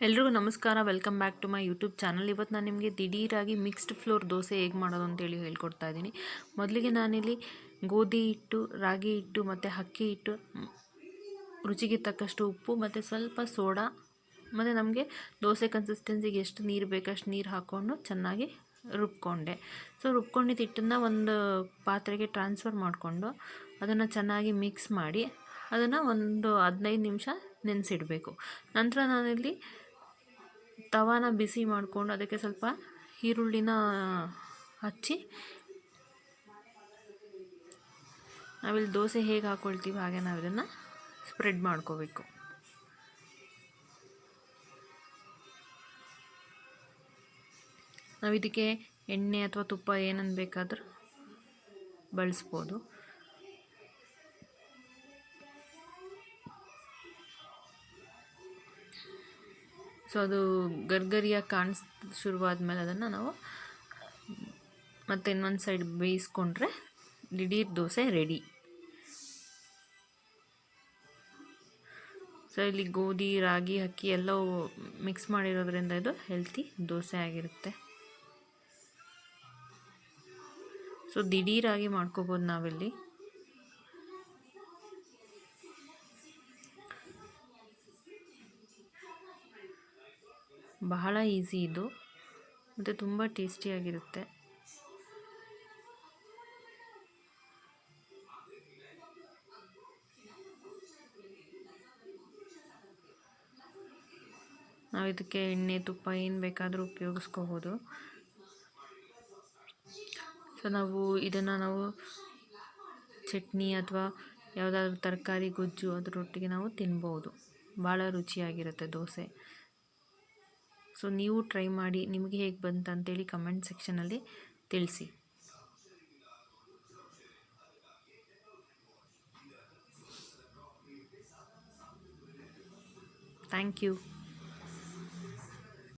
ಎಲ್ರಿಗೂ ನಮಸ್ಕಾರ. Welcome back to my YouTube channel. ಇವತ್ತು ನಾನು ನಿಮಗೆ ದಿಢೀರಾಗಿ ಮಿಕ್ಸ್ಡ್ ಫ್ಲೋರ್ ದೋಸೆ ಹೇಗೆ ಮಾಡೋದು ಅಂತೇಳಿ ಹೇಳ್ಕೊಡ್ತಾ ಇದ್ದೀನಿ. ಮೊದಲಿಗೆ ನಾನಿಲ್ಲಿ ಗೋಧಿ ಹಿಟ್ಟು, ರಾಗಿ ಹಿಟ್ಟು ಮತ್ತು ಅಕ್ಕಿ ಹಿಟ್ಟು, ರುಚಿಗೆ ತಕ್ಕಷ್ಟು ಉಪ್ಪು ಮತ್ತು ಸ್ವಲ್ಪ ಸೋಡಾ ಮತ್ತು ನಮಗೆ ದೋಸೆ ಕನ್ಸಿಸ್ಟೆನ್ಸಿಗೆ ಎಷ್ಟು ನೀರು ಬೇಕಷ್ಟು ನೀರು ಹಾಕ್ಕೊಂಡು ಚೆನ್ನಾಗಿ ರುಬ್ಕೊಂಡೆ. ಸೊ ರುಬ್ಕೊಂಡಿದ್ದ ಹಿಟ್ಟನ್ನು ಒಂದು ಪಾತ್ರೆಗೆ ಟ್ರಾನ್ಸ್ಫರ್ ಮಾಡಿಕೊಂಡು ಅದನ್ನು ಚೆನ್ನಾಗಿ ಮಿಕ್ಸ್ ಮಾಡಿ ಅದನ್ನು ಒಂದು ಹದಿನೈದು ನಿಮಿಷ ನೆನೆಸಿಡಬೇಕು. ನಂತರ ನಾನಿಲ್ಲಿ ತವಾನ ಬಿಸಿ ಮಾಡಿಕೊಂಡು ಅದಕ್ಕೆ ಸ್ವಲ್ಪ ಈರುಳ್ಳಿನ ಹಚ್ಚಿ ನಾವಿಲ್ಲಿ ದೋಸೆ ಹೇಗೆ ಹಾಕ್ಕೊಳ್ತೀವಿ ಹಾಗೆ ನಾವು ಇದನ್ನು ಸ್ಪ್ರೆಡ್ ಮಾಡ್ಕೋಬೇಕು. ನಾವು ಇದಕ್ಕೆ ಎಣ್ಣೆ ಅಥವಾ ತುಪ್ಪ ಏನನ್ನು ಬೇಕಾದರೂ ಬಳಸ್ಬೋದು. ಸೊ ಅದು ಗರ್ಗರಿಯಾಗಿ ಕಾಣಿಸ್ ಶುರುವಾದ್ಮೇಲೆ ಅದನ್ನು ನಾವು ಮತ್ತೆ ಇನ್ನೊಂದು ಸೈಡ್ ಬೇಯಿಸ್ಕೊಂಡ್ರೆ ದಿಢೀರ್ ದೋಸೆ ರೆಡಿ ಸೊ ಇಲ್ಲಿ ಗೋಧಿ, ರಾಗಿ, ಅಕ್ಕಿ ಎಲ್ಲವೂ ಮಿಕ್ಸ್ ಮಾಡಿರೋದ್ರಿಂದ ಇದು ಹೆಲ್ತಿ ದೋಸೆ ಆಗಿರುತ್ತೆ. ಸೊ ದಿಢೀರಾಗಿ ಮಾಡ್ಕೋಬೋದು ನಾವಿಲ್ಲಿ. ಬಹಳ ಈಸಿ ಇದು. ಮತ್ತು ತುಂಬ ಟೇಸ್ಟಿಯಾಗಿರುತ್ತೆ ನಾವು ಇದಕ್ಕೆ ಎಣ್ಣೆ, ತುಪ್ಪ ಏನು ಬೇಕಾದರೂ ಉಪಯೋಗಿಸ್ಕೋಬೋದು. ಸೊ ನಾವು ಇದನ್ನು ನಾವು ಚಟ್ನಿ ಅಥವಾ ಯಾವುದಾದ್ರೂ ತರಕಾರಿ, ಗೊಜ್ಜು ಅದರೊಟ್ಟಿಗೆ ನಾವು ತಿನ್ಬೋದು. ಭಾಳ ರುಚಿಯಾಗಿರುತ್ತೆ ದೋಸೆ. ಸೊ ನೀವು ಟ್ರೈ ಮಾಡಿ ನಿಮಗೆ ಹೇಗೆ ಬಂತ ಅಂತೇಳಿ ಕಮೆಂಟ್ ಸೆಕ್ಷನಲ್ಲಿ ತಿಳಿಸಿ. Thank you